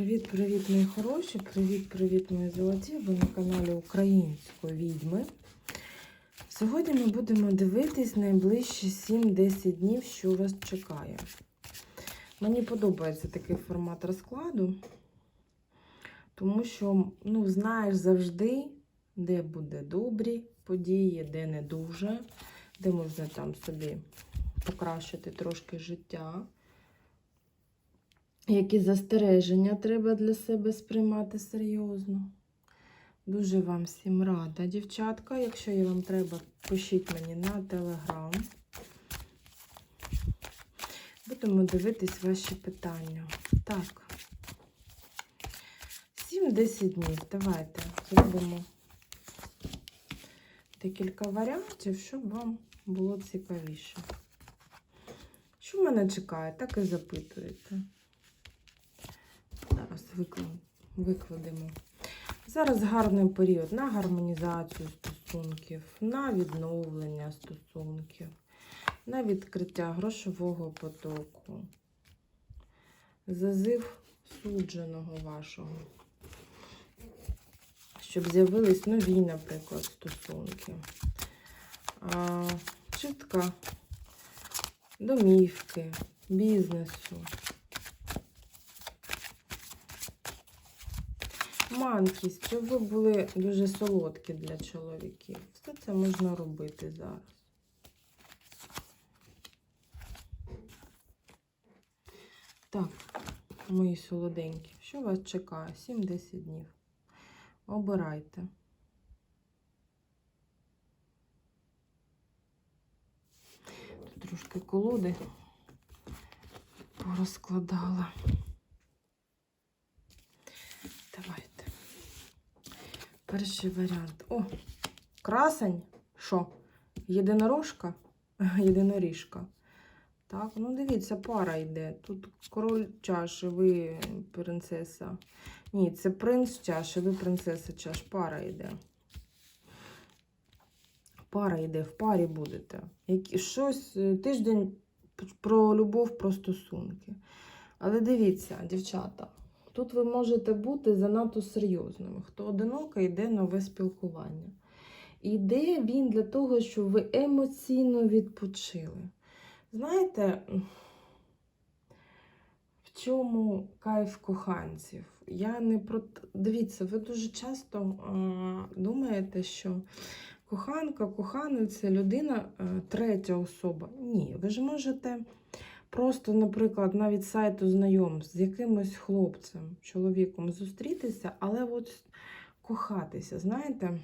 Привіт-привіт, мої хороші! Привіт-привіт, мої золоті! Ви на каналі Української відьми. Сьогодні ми будемо дивитись найближчі 7-10 днів, що вас чекає. Мені подобається такий формат розкладу, тому що, ну, знаєш завжди, де буде добрі події, де не дуже, де можна там собі покращити трошки життя. Які застереження треба для себе сприймати серйозно. Дуже вам всім рада, дівчатка. Якщо є вам треба, пишіть мені на телеграм. Будемо дивитись ваші питання. Так. 7-10 днів. Давайте зробимо декілька варіантів, щоб вам було цікавіше. Що мене чекає, так і запитуєте. Зараз викладемо. Зараз гарний період на гармонізацію стосунків, на відновлення стосунків, на відкриття грошового потоку, зазив судженого вашого, щоб з'явились нові, наприклад, стосунки. А, чітка домівки, бізнесу. Манкість, щоб ви були дуже солодкі для чоловіків. Все це можна робити зараз. Так, мої солоденькі, що вас чекає? 7-10 днів. Обирайте. Тут трошки колоди порозкладала. Давайте. Перший варіант. О, красень. Що? Єдинорожка? Єдиноріжка. Так, ну дивіться, пара йде. Тут король чаші, ви принцеса. Ні, це принц чаші, ви принцеса чаш. Пара йде. Пара йде, в парі будете. Які, щось, тиждень про любов, про стосунки. Але дивіться, дівчата. Тут ви можете бути занадто серйозними. Хто одиноко йде нове спілкування. Іде він для того, щоб ви емоційно відпочили. Знаєте, в чому кайф коханців? Я не про. Дивіться, ви дуже часто а, думаєте, що коханка, коханий це людина а, третя особа. Ні, ви ж можете. Просто, наприклад, навіть сайту знайомств з якимось хлопцем, чоловіком зустрітися, але от кохатися, знаєте,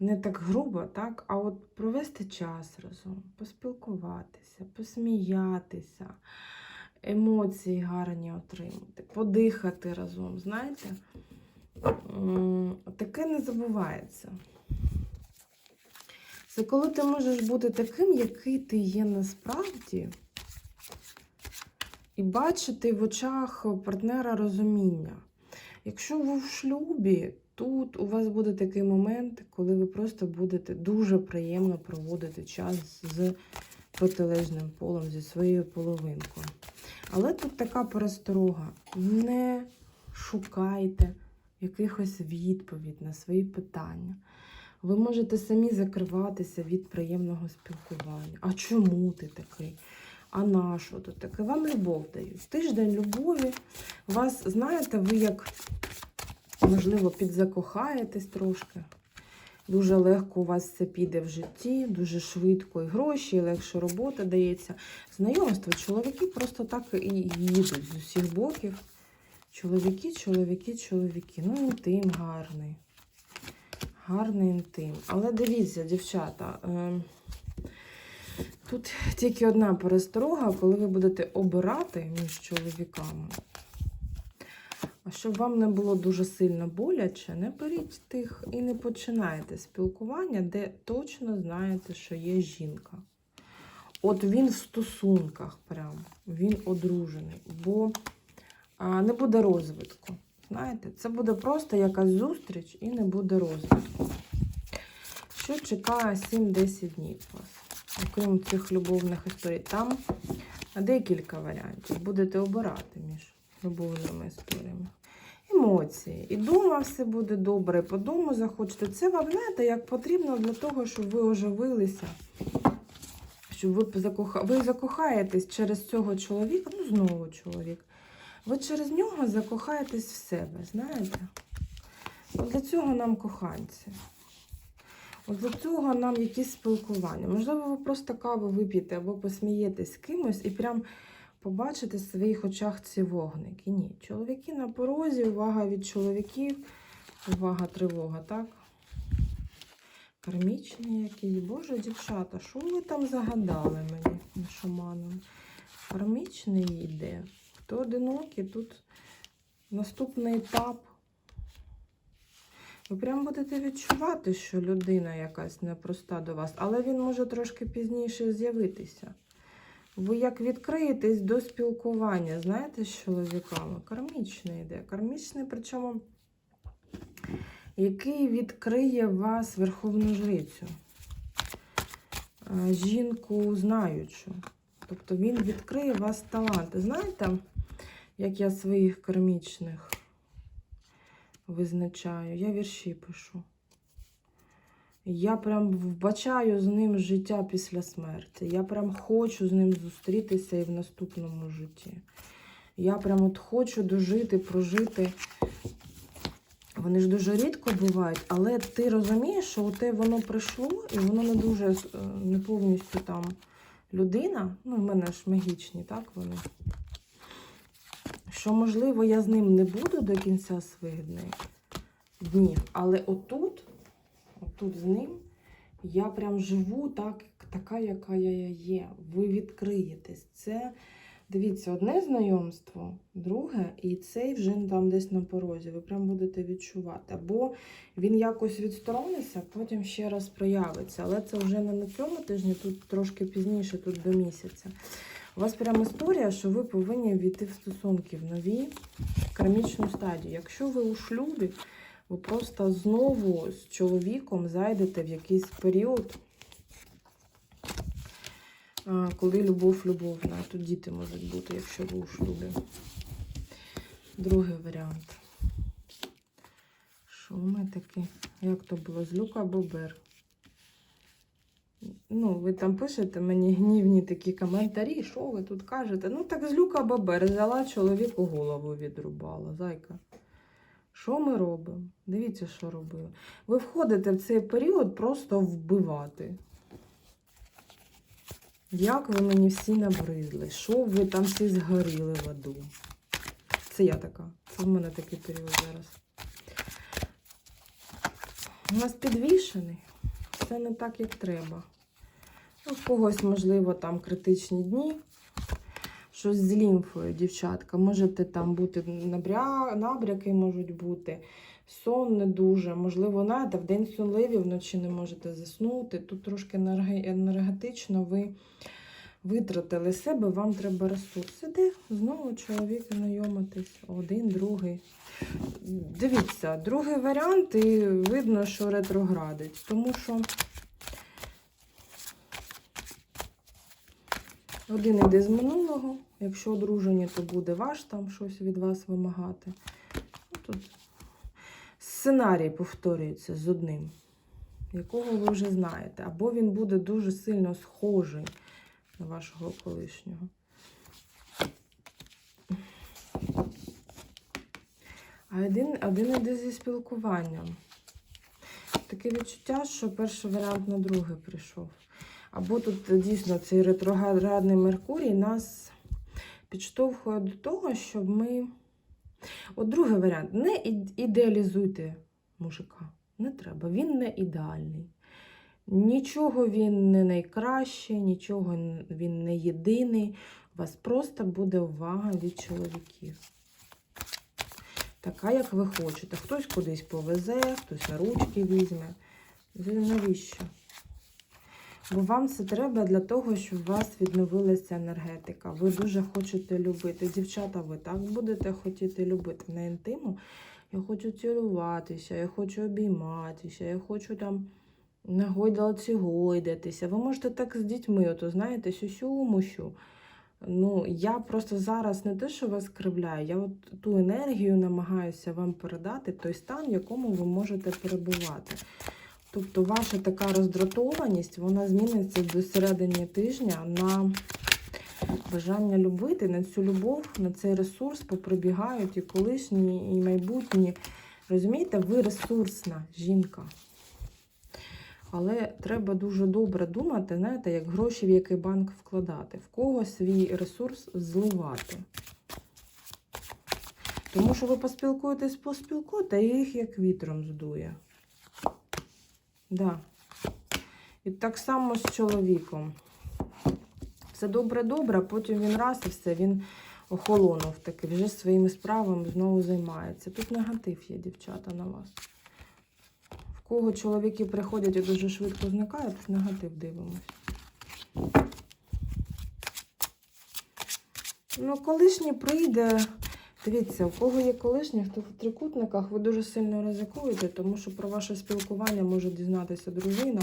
не так грубо, так, а от провести час разом, поспілкуватися, посміятися, емоції гарні отримати, подихати разом, знаєте, таке не забувається. Це коли ти можеш бути таким, який ти є насправді, і бачити в очах партнера розуміння. Якщо ви в шлюбі, тут у вас буде такий момент, коли ви просто будете дуже приємно проводити час з протилежним полом, зі своєю половинкою. Але тут така пересторога. Не шукайте якихось відповідь на свої питання. Ви можете самі закриватися від приємного спілкування. А чому ти такий? А на що тут таке? Вам любов дають. Тиждень любові. Вас, знаєте, ви як, можливо, підзакохаєтесь трошки. Дуже легко у вас це піде в житті, дуже швидко і гроші, і легше робота дається. Знайомство, чоловіки просто так і їдуть з усіх боків. Чоловіки, чоловіки, чоловіки. Ну, інтим гарний. Гарний інтим. Але дивіться, дівчата, е, тут тільки одна пересторога, коли ви будете обирати між чоловіками. А щоб вам не було дуже сильно боляче, не беріть тих і не починайте спілкування, де точно знаєте, що є жінка. От він в стосунках прям, він одружений, бо не буде розвитку. Знаєте, це буде просто якась зустріч і не буде розвитку. Що чекає 7-10 днів вас? Окрім цих любовних історій, там декілька варіантів. Будете обирати між любовними історіями. Емоції. І дома все буде добре, і по дому захочете. Це вам знаєте, як потрібно для того, щоб ви оживилися. Щоб ви закоха... ви закохаєтесь через цього чоловіка, ну знову чоловік. Ви через нього закохаєтесь в себе, знаєте? От для цього нам коханці. От для цього нам якісь спілкування. Можливо, ви просто каву вип'єте або посмієтесь з кимось і прям побачите в своїх очах ці вогники. Ні, чоловіки на порозі, увага від чоловіків, увага, тривога, так? Кармічні якісь. Боже, дівчата, що ви там загадали мені шаманом? Кармічний йде. Хто одинокий, тут наступний етап. Ви прям будете відчувати, що людина якась непроста до вас, але він може трошки пізніше з'явитися. Ви як відкриєтесь до спілкування, знаєте, з чоловіками. Кармічний йде. Кармічний, причому, який відкриє вас верховну жрицю. Е, Жінку знаючу. Тобто він відкриє вас таланти. Знаєте, як я своїх кармічних визначаю? Я вірші пишу. Я прям вбачаю з ним життя після смерті. Я прям хочу з ним зустрітися і в наступному житті. Я прям от хочу дожити, прожити. Вони ж дуже рідко бувають, але ти розумієш, що у те воно прийшло, і воно не дуже е, не повністю там людина. Ну, в мене ж магічні, так вони. Що, можливо, я з ним не буду до кінця своїх днів, але отут тут з ним я прям живу так, така, яка я є. Ви відкриєтесь. Це, дивіться, одне знайомство, друге, і цей вже там десь на порозі. Ви прям будете відчувати. Або він якось відсторониться, потім ще раз проявиться. Але це вже не на цьому тижні, тут трошки пізніше, тут до місяця. У вас прям історія, що ви повинні війти в стосунки в нові кармічну стадію. Якщо ви у шлюбі, ви просто знову з чоловіком зайдете в якийсь період, коли любов любовна. Тут діти можуть бути, якщо ви у шлюбі. Другий варіант. Що ми такі? Як то було? Злюка Бобер. Ну, ви там пишете мені гнівні такі коментарі, що ви тут кажете? Ну, так злюка Бобер взяла чоловіку голову відрубала, зайка. Що ми робимо? Дивіться, що робили. Ви входите в цей період просто вбивати. Як ви мені всі набридли? Що ви там всі згоріли в аду? Це я така. Це в мене такий період зараз. У нас підвішений. Все не так, як треба. Ну, в когось, можливо, там критичні дні. Щось з лімфою, дівчатка. Можете там бути набря... набряки можуть бути, сон не дуже. Можливо, знаєте, в день сонливі, вночі не можете заснути. Тут трошки енергетично ви витратили себе, вам треба ресурс. Іди, знову чоловік знайомитись. Один, другий. Дивіться, другий варіант, і видно, що ретроградить. Тому що один іде з минулого. Якщо одружені, то буде ваш там щось від вас вимагати. Ну, Тут сценарій повторюється з одним, якого ви вже знаєте. Або він буде дуже сильно схожий на вашого колишнього. А один, один іде зі спілкуванням. Таке відчуття, що перший варіант на другий прийшов. Або тут дійсно цей ретроградний Меркурій нас підштовхує до того, щоб ми. От другий варіант: не ідеалізуйте мужика. Не треба. Він не ідеальний. Нічого він не найкраще, нічого він не єдиний. У вас просто буде увага від чоловіків. Така, як ви хочете. Хтось кудись повезе, хтось на ручки візьме. Навіщо? Бо вам це треба для того, щоб у вас відновилася енергетика. Ви дуже хочете любити. Дівчата, ви так будете хотіти любити. На інтиму я хочу цілуватися, я хочу обійматися, я хочу там на гойдалці гойдатися. Ви можете так з дітьми, ото знаєте, сюсю-мусю. Ну, я просто зараз не те, що вас кривляю, я от ту енергію намагаюся вам передати, той стан, в якому ви можете перебувати. Тобто ваша така роздратованість, вона зміниться до середини тижня на бажання любити, на цю любов, на цей ресурс поприбігають і колишні, і майбутні. Розумієте, ви ресурсна жінка. Але треба дуже добре думати, знаєте, як гроші в який банк вкладати, в кого свій ресурс зливати. Тому що ви поспілкуєтесь, поспілкуєте, а їх як вітром здує. Да. І так само з чоловіком. Все добре-добре, потім він раз і все, він охолонув таки, вже своїми справами знову займається. Тут негатив є, дівчата, на вас. В кого чоловіки приходять і дуже швидко зникають, тут негатив дивимось. Ну, колишній прийде. Дивіться, у кого є колишній, хто в трикутниках, ви дуже сильно ризикуєте, тому що про ваше спілкування може дізнатися дружина,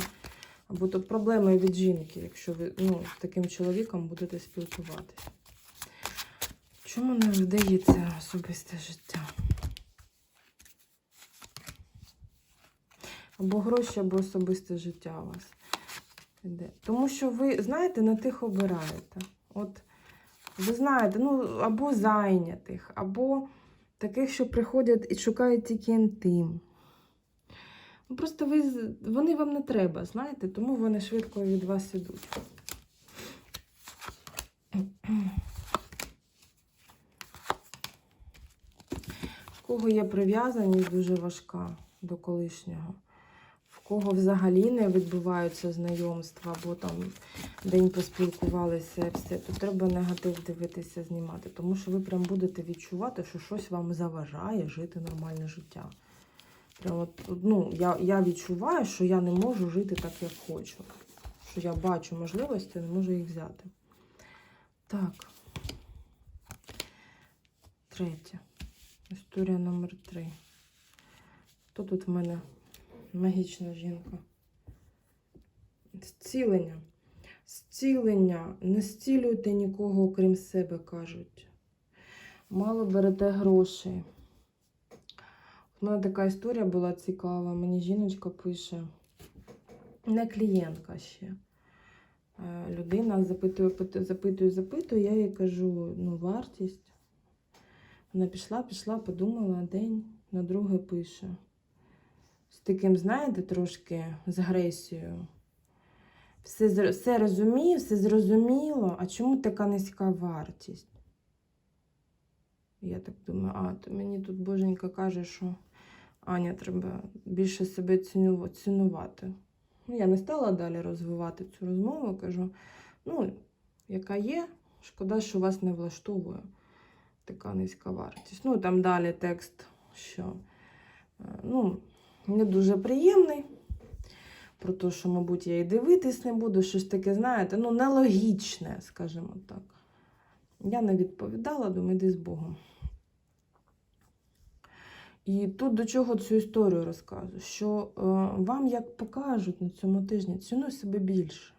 або то проблеми від жінки, якщо ви ну, з таким чоловіком будете спілкуватися. Чому не вдається особисте життя? Або гроші, або особисте життя у вас іде. Тому що ви, знаєте, на тих обираєте. От ви знаєте, ну, або зайнятих, або таких, що приходять і шукають тільки інтим. Ну, Просто ви, вони вам не треба, знаєте, тому вони швидко від вас ідуть. Кого є прив'язаність дуже важка до колишнього, кого взагалі не відбуваються знайомства, або там день поспілкувалися все, то треба негатив дивитися, знімати. Тому що ви прям будете відчувати, що щось вам заважає жити нормальне життя. Прям от, ну, я, я відчуваю, що я не можу жити так, як хочу. Що я бачу можливості, не можу їх взяти. Так. Третє. Історія номер три. Хто тут в мене магічна жінка? Зцілення. Зцілення. Не зцілюйте нікого, окрім себе, кажуть. Мало берете грошей. У мене така історія була цікава. Мені жіночка пише, не клієнтка ще. Е, Людина запитує, пит- запитує, запитує, я їй кажу, ну, вартість. Вона пішла, пішла, подумала день, на друге пише. З таким, знаєте, трошки з агресією. Все, все розумію, все зрозуміло, а чому така низька вартість? Я так думаю, а, то мені тут боженька каже, що Аня, треба більше себе цінувати. Ну, я не стала далі розвивати цю розмову, кажу, ну, яка є, шкода, що вас не влаштовує така низька вартість. Ну, там далі текст, що е, ну, не дуже приємний. Про те, що, мабуть, я і дивитись не буду, щось таке, знаєте, ну, нелогічне, скажімо так. Я не відповідала, думаю, з Богом. І тут до чого цю історію розказую, що е, вам, як покажуть на цьому тижні, цінуй себе більше.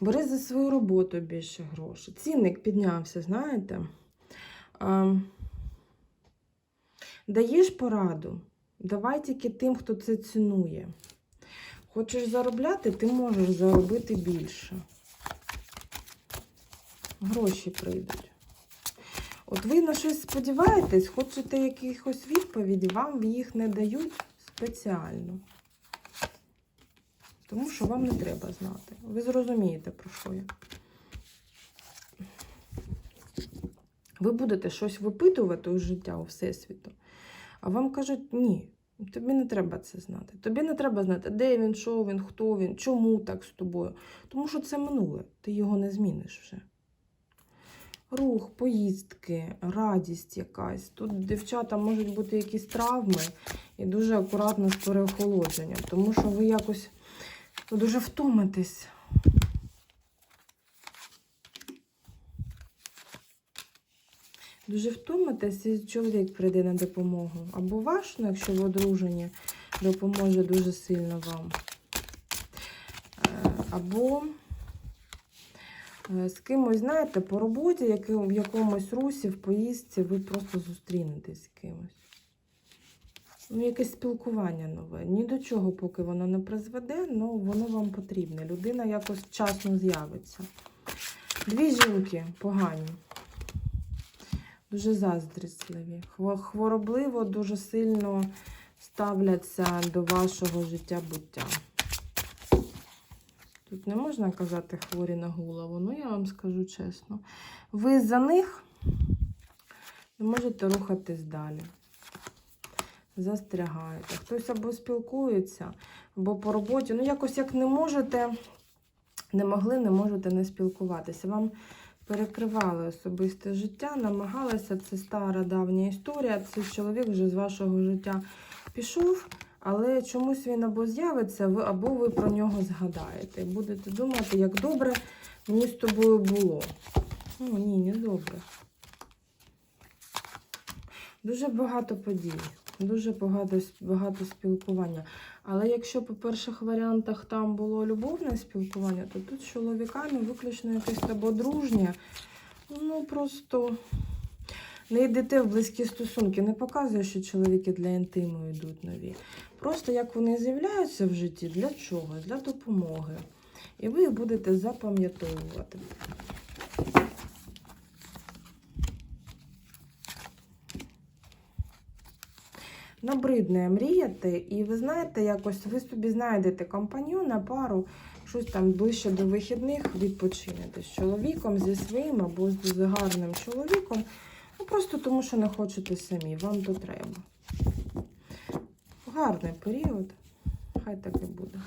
Бери за свою роботу більше грошей. Цінник піднявся, знаєте. Е, даєш пораду, давай тільки тим, хто це цінує. Хочеш заробляти, ти можеш заробити більше. Гроші прийдуть. От ви на щось сподіваєтесь, хочете якихось відповіді, вам їх не дають спеціально. Тому що вам не треба знати. Ви зрозумієте, про що я. Ви будете щось випитувати у життя, у Всесвіту, а вам кажуть, ні, тобі не треба це знати. Тобі не треба знати, де він, що він, хто він, чому так з тобою. Тому що це минуле, ти його не зміниш вже. Рух, поїздки, радість якась. Тут дівчата можуть бути якісь травми і дуже акуратно з переохолодженням, тому що ви якось дуже втомитесь. Дуже втомитесь, і чоловік прийде на допомогу. Або ваш, ну, якщо ви одружені, допоможе дуже сильно вам. Е, Або Е, З кимось, знаєте, по роботі, в якомусь русі, в поїздці, ви просто зустрінетесь з кимось. Ну, якесь спілкування нове. Ні до чого, поки воно не призведе, але воно вам потрібне. Людина якось вчасно з'явиться. Дві жінки погані. Дуже заздрісливі. Хворобливо, дуже сильно ставляться до вашого життя буття. Тут не можна казати хворі на голову, ну я вам скажу чесно. Ви за них не можете рухатись далі. Застрягаєте. Хтось або спілкується, або по роботі. Ну, якось як не можете, не могли, не можете не спілкуватися. Вам перекривали особисте життя, намагалися. Це стара давня історія. Цей чоловік вже з вашого життя пішов. Але чомусь він або з'явиться, ви- або ви про нього згадаєте. Будете думати, як добре мені з тобою було. Ну, ні, не добре. Дуже багато подій, дуже багато, багато спілкування. Але якщо по перших варіантах там було любовне спілкування, то тут з чоловіками виключно якесь або дружнє. Ну просто не йдете в близькі стосунки. Не показує, що чоловіки для інтиму йдуть нові. Просто як вони з'являються в житті, для чого? Для допомоги. І ви їх будете запам'ятовувати. Набридне мріяти, і ви знаєте, якось ви собі знайдете компаньона, пару, щось там ближче до вихідних відпочинете з чоловіком, зі своїм або з гарним чоловіком. Ну просто тому, що не хочете самі, вам то треба. Гарний період, хай так і буде.